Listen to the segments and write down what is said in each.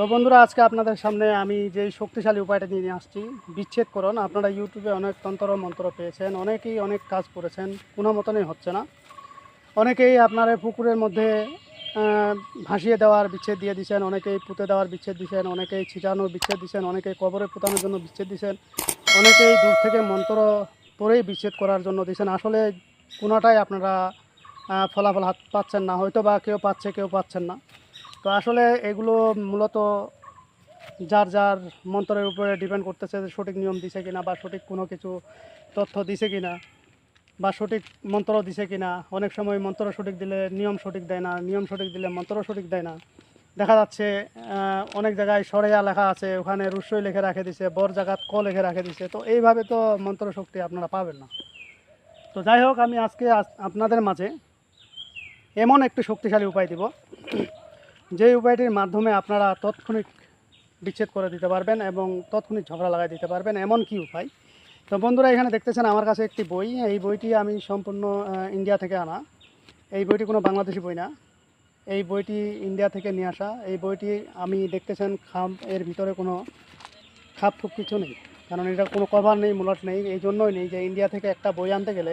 তো বন্ধুরা, আজকে আপনাদের সামনে আমি যে শক্তিশালী উপায়টা নিয়ে আসছি, বিচ্ছেদ বিচ্ছেদকরণ আপনারা ইউটিউবে অনেক তন্ত্র মন্ত্র পেয়েছেন, অনেকেই অনেক কাজ করেছেন, কোনো মতনই হচ্ছে না। অনেকেই আপনার পুকুরের মধ্যে ভাসিয়ে দেওয়ার বিচ্ছেদ দিয়ে দিয়েছেন, অনেকেই পুঁতে দেওয়ার বিচ্ছেদ দিয়েছেন, অনেকেই ছিটানোর বিচ্ছেদ দিয়েছেন, অনেকেই কবরে পুতানোর জন্য বিচ্ছেদ দিয়েছেন, অনেকেই দূর থেকে মন্ত্র পরেই বিচ্ছেদ করার জন্য দিয়েছেন। আসলে কোনোটাই আপনারা ফলাফল হাত পাচ্ছেন না হয়তো বা কেউ পাচ্ছে, কেউ পাচ্ছেন না। তো আসলে এগুলো মূলত যার যার মন্ত্রের উপরে ডিপেন্ড করতেছে যে সঠিক নিয়ম দিছে কিনা বা সঠিক কোনো কিছু তথ্য দিছে কিনা বা সঠিক মন্ত্র দিছে কিনা। অনেক সময় মন্ত্র সঠিক দিলে নিয়ম সঠিক দেয় না, নিয়ম সঠিক দিলে মন্ত্র সঠিক দেয় না। দেখা যাচ্ছে অনেক জায়গায় সরেয়া লেখা আছে, ওখানে রুসই লিখে রাখে দিছে, বর জাগাত ক লেখে রাখে দিছে। তো এইভাবে তো মন্ত্র শক্তি আপনারা পাবেন না। তো যাই হোক, আমি আজকে আপনাদের মাঝে এমন একটি শক্তিশালী উপায় দিব যে উপায়টির মাধ্যমে আপনারা তৎক্ষণিক বিচ্ছেদ করে দিতে পারবেন এবং তৎক্ষণিক ঝগড়া লাগাই দিতে পারবেন, এমন কি উপায়? তো বন্ধুরা, এখানে দেখতেছেন আমার কাছে একটি বই। এই বইটি আমি সম্পূর্ণ ইন্ডিয়া থেকে আনা। এই বইটি কোনো বাংলাদেশি বই না। এই বইটি ইন্ডিয়া থেকে নিয়ে আসা। এই বইটি আমি দেখতেছেন খাম, এর ভিতরে কোনো খাপ খুব কিছু নেই। কারণ এটা কোনো কভার নেই, মুলট নেই। এই জন্যই নেই যে ইন্ডিয়া থেকে একটা বই আনতে গেলে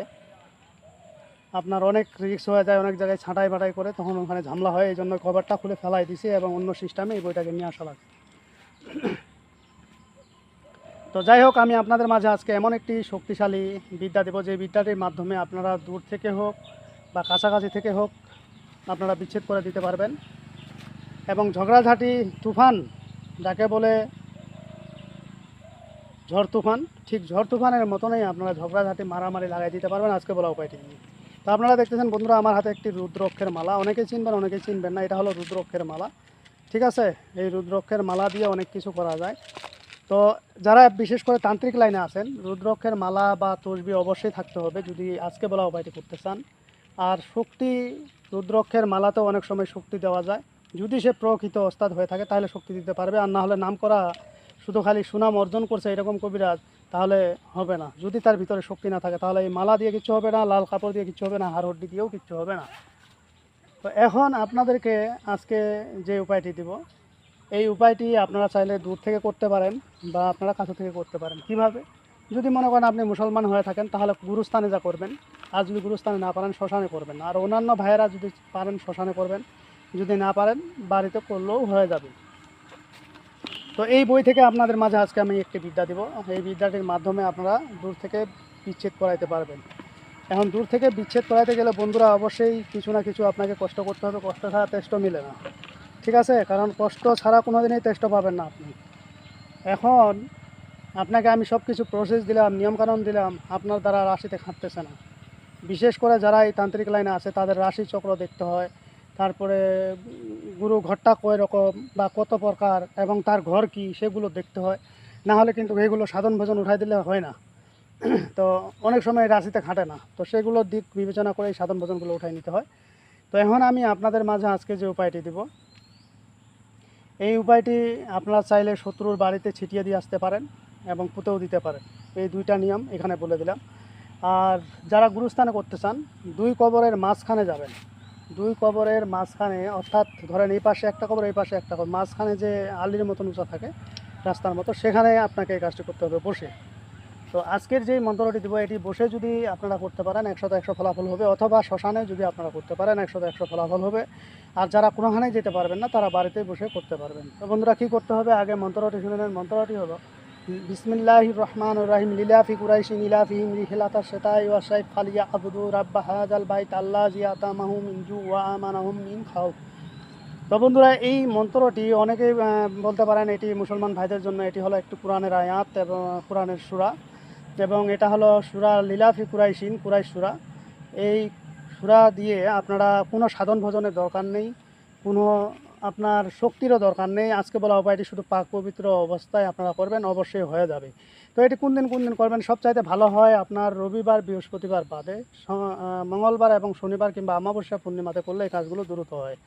আপনার অনেক রিক্স হয়ে যায়, অনেক জায়গায় ছাঁটাই বাটাই করে, তখন ওখানে ঝামেলা হয় এই জন্য কভারটা খুলে ফেলাই দিছি এবং অন্য সিস্টেমে এই বইটাকে নিয়ে আসা লাগে তো যাই হোক, আমি আপনাদের মাঝে আজকে এমন একটি শক্তিশালী বিদ্যা দেবো, যে বিদ্যাটির মাধ্যমে আপনারা দূর থেকে হোক বা কাছাকাছি থেকে হোক আপনারা বিচ্ছেদ করে দিতে পারবেন। এবং ঝগড়াঝাটি তুফান, যাকে বলে ঝড় তুফান, ঠিক ঝড় তুফানের মতনই আপনারা ঝগড়াঝাটি মারামারি লাগাই দিতে পারবেন। আজকে বলা উপায়টি নিয়ে তো আপনারা দেখতেছেন বন্ধুরা, আমার হাতে একটি রুদ্রক্ষের মালা। অনেকেই চিনবেন অনেকে চিনবেন না, এটা হলো রুদ্রক্ষের মালা। ঠিক আছে? এই রুদ্রক্ষের মালা দিয়ে অনেক কিছু করা যায়। তো যারা বিশেষ করে তান্ত্রিক লাইনে আছেন, রুদ্রক্ষের মালা বা তসবি অবশ্যই থাকতে হবে, যদি আজকে বলা উপায়টি করতে চান। আর শক্তি, রুদ্রক্ষের মালাতেও অনেক সময় শক্তি দেওয়া যায়। যদি সে প্রকৃত ওস্তাদ হয়ে থাকে, তাহলে শক্তি দিতে পারবে। আর না হলে নাম করা শুধু খালি সুনাম অর্জন করছে এরকম কবিরাজ তাহলে হবে না। যদি তার ভিতরে শক্তি না থাকে, তাহলে এই মালা দিয়ে কিচ্ছু হবে না, লাল কাপড় দিয়ে কিচ্ছু হবে না হাড়হড্ডি দিয়েও কিচ্ছু হবে না। তো এখন আপনাদেরকে আজকে যে উপায়টি দিব, এই উপায়টি আপনারা চাইলে দূর থেকে করতে পারেন বা আপনারা কাছে থেকে করতে পারেন। কীভাবে? যদি মনে করেন আপনি মুসলমান হয়ে থাকেন, তাহলে গুরুস্থানে যা করবেন আর যদি গুরুস্থানে না পারেন, শ্মশানে করবেন। আর অন্যান্য ভাইয়েরা যদি পারেন, শ্মশানে করবেন, যদি না পারেন, বাড়িতে করলেও হয়ে যাবে। তো এই বই থেকে আপনাদের মাঝে আজকে আমি একটি বিদ্যা দিব। এই বিদ্যাটির মাধ্যমে আপনারা দূর থেকে বিচ্ছেদ করাইতে পারবেন। এখন দূর থেকে বিচ্ছেদ করাইতে গেলে বন্ধুরা অবশ্যই কিছু না কিছু আপনাকে কষ্ট করতে হবে, কষ্ট ছাড়া তেষ্ট মিলে না। ঠিক আছে? কারণ কষ্ট ছাড়া কোনো দিনই তেষ্ট পাবেন না আপনি। এখন আপনাকে আমি সব কিছু প্রসেস দিলাম, নিয়মকানুন দিলাম, আপনার দ্বারা রাশিতে খাটতেছে না। বিশেষ করে যারা এই তান্ত্রিক লাইনে আছে, তাদের রাশি চক্র দেখতে হয় তারপরে গুরু ঘরটা কয় রকম বা কত প্রকার এবং তার ঘর কি সেগুলো দেখতে হয়। না হলে কিন্তু এগুলো সাধন ভোজন উঠাই দিলে হয় না। তো অনেক সময় রাশিতে খাটে না। তো সেগুলোর দিক বিবেচনা করে এই সাধন ভোজনগুলো উঠাই নিতে হয়। তো এখন আমি আপনাদের মাঝে আজকে যে উপায়টি দিব, এই উপায়টি আপনারা চাইলে শত্রুর বাড়িতে ছিটিয়ে দিয়ে আসতে পারেন এবং পুঁতেও দিতে পারেন। এই দুইটা নিয়ম এখানে বলে দিলাম। আর যারা গুরুস্থানে করতে চান, দুই কবরের মাঝখানে যাবেন। দুই কবরের মাঝখানে, অর্থাৎ ধরেন এই পাশে একটা কবর, এই পাশে একটা কবর, মাঝখানে যে আলির মতন উঁচা থাকে, রাস্তার মতো, সেখানে আপনাকে এই কাজটি করতে হবে বসে। তো আজকের যে মন্ত্রটি দিব, এটি বসে যদি আপনারা করতে পারেন একশো একশো ফলাফল হবে, অথবা শ্মশানে যদি আপনারা করতে পারেন একশো একশো ফলাফল হবে। আর যারা কোনোখানেই যেতে পারবেন না, তারা বাড়িতে বসে করতে পারবেন। তো বন্ধুরা, কী করতে হবে? আগে মন্ত্রটি শুনে নেন। মন্ত্রটি হলো বিসমিল্লাহ রহমান রাহিম। লিলাফি কুরাইশি, নীলাফি রিহিলাতা সেতাই ওয়াসাই ফালিয়া আবদু রাব্বা হাজাল বাইত আল্লাহ জিয়াতা মাহুম ইনজু ওয়া আমানাহুম মিন খাও তো বন্ধুরা, এই মন্ত্রটি অনেকেই বলতে পারেন এটি মুসলমান ভাইদের জন্য এটি হলো একটু কোরআনের আয়াত এবং কোরআনের সুরা। এবং এটা হলো সুরা লীলাফি কুরাইশিন, কুরাইশ সুরা। এই সুরা দিয়ে আপনারা কোনো সাধন ভোজনের দরকার নেই, কোনো আপনার শক্তিরও দরকার নেই। আজকে বলা উপায়টি শুধু পাক পবিত্র অবস্থায় আপনারা করবেন, অবশ্যই হয়ে যাবে। তো এটি কোন দিন কোন দিন করবেন? সবচাইতে ভালো হয় আপনার রবিবার, বৃহস্পতিবার বাদে। মঙ্গলবার এবং শনিবার কিংবা অমাবস্যা পূর্ণিমাতে করলে এই কাজগুলো দ্রুত হয়।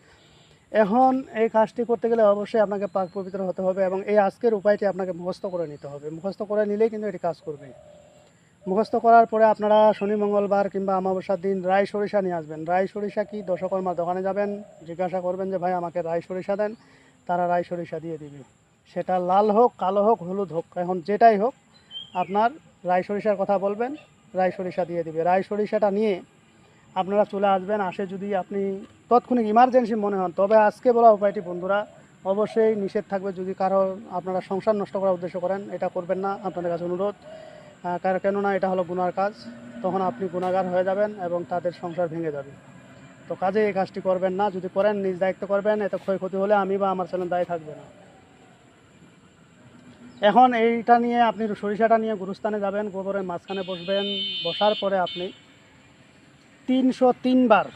এখন এই কাজটি করতে গেলে অবশ্যই আপনাকে পাক পবিত্র হতে হবে এবং এই আজকের উপায়টি আপনাকে মুখস্থ করে নিতে হবে। মুখস্থ করে নিলেই কিন্তু এটি কাজ করবে। মুখস্থ করার পরে আপনারা শনি, মঙ্গলবার কিংবা অমাবস্যার দিন রায় সরিষা নিয়ে আসবেন। রায় সরিষা কি? দশকর্মার দোকানে যাবেন, জিজ্ঞাসা করবেন যে, ভাই, আমাকে রায় সরিষা দেন। তারা রায় সরিষা দিয়ে দিবে। সেটা লাল হোক, কালো হোক, হলুদ হোক, এখন যেটাই হোক, আপনার রায় সরিষার কথা বলবেন, রায় সরিষা দিয়ে দিবে। রায় সরিষাটা নিয়ে আপনারা চলে আসবেন, আসে যদি আপনি তৎক্ষণিক ইমার্জেন্সি মনে হন, তবে আজকে বলা উপায়টি বন্ধুরা, অবশ্যই নিষেধ থাকবে যদি কারও আপনারা সংসার নষ্ট করার উদ্দেশ্য করেন, এটা করবেন না, আপনাদের কাছে অনুরোধ। কেননা এটা হলো গুনার কাজ, তখন আপনি গুণাগার হয়ে যাবেন এবং তাদের সংসার ভেঙে যাবে। তো কাজে এই কাজটি করবেন না, যদি করেন, নিজ দায়িত্ব করবেন, এতে ক্ষয়ক্ষতি হলে আমি বা আমার ছেলে দায়ী থাকবে না। এখন এইটা নিয়ে আপনি সরিষাটা নিয়ে গুরুস্থানে যাবেন, গোবরের মাঝখানে বসবেন, বসার পরে আপনি তিনশো তিনবার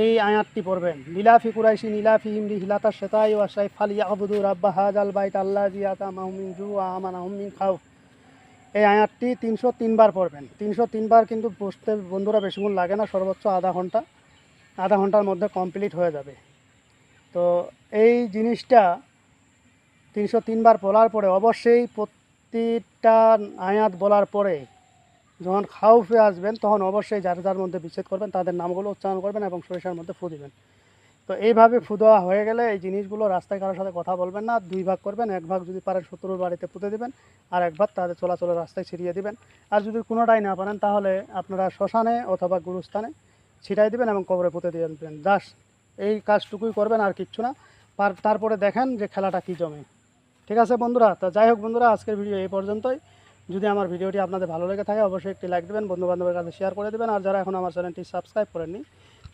এই আয়াতটি পড়বেন। লীলাফি কুরাইশি, নীলাফি হিমরি হিলাতা শেতাই ওয়াসাই ফালি আবুদু রাব্বা হাজাল বাইত, আল্লাহ জিয়াতা, মাহমিন জু আমান আহমিন খাও এই আয়াতটি তিনশো তিনবার পড়বেন। তিনশো তিনবার কিন্তু বসতে বন্ধুরা বেশিক্ষণ লাগে না, সর্বোচ্চ আধা ঘণ্টা। আধা ঘণ্টার মধ্যে কমপ্লিট হয়ে যাবে। তো এই জিনিসটা তিনশো তিনবার বলার পরে অবশ্যই প্রতিটা আয়াত বলার পরে যখন খাউফে আসবেন, তখন অবশ্যই যার যার মধ্যে বিচ্ছেদ করবেন, তাদের নামগুলো উচ্চারণ করবেন এবং সরিষার মধ্যে ফু দিবেন। তো এইভাবে ফু দেওয়া হয়ে গেলে এই জিনিসগুলো রাস্তায় কারোর সাথে কথা বলবেন না, দুই ভাগ করবেন, এক ভাগ যদি পারেন শত্রুর বাড়িতে পুঁতে দিবেন আর এক ভাগ তাদের চলাচলের রাস্তায় ছিটিয়ে দিবেন। আর যদি কোনোটাই না পারেন তাহলে আপনারা শ্মশানে অথবা গুরুস্থানে ছিটাই দিবেন এবং কবরে পুঁতে দিয়ে দেবেন। জাস্ট এই কাজটুকুই করবেন আর কিচ্ছু না। পার- তারপরে দেখেন যে খেলাটা কী জমে। ঠিক আছে বন্ধুরা, তো যাই হোক বন্ধুরা, আজকের ভিডিও এই পর্যন্তই। যদি আমার ভিডিওটি আপনাদের ভালো লেগে থাকে, অবশ্যই একটি লাইক দেবেন বন্ধু বান্ধবের কাছে শেয়ার করে দেবেন। আর যারা এখন আমার চ্যানেলটি সাবস্ক্রাইব করেননি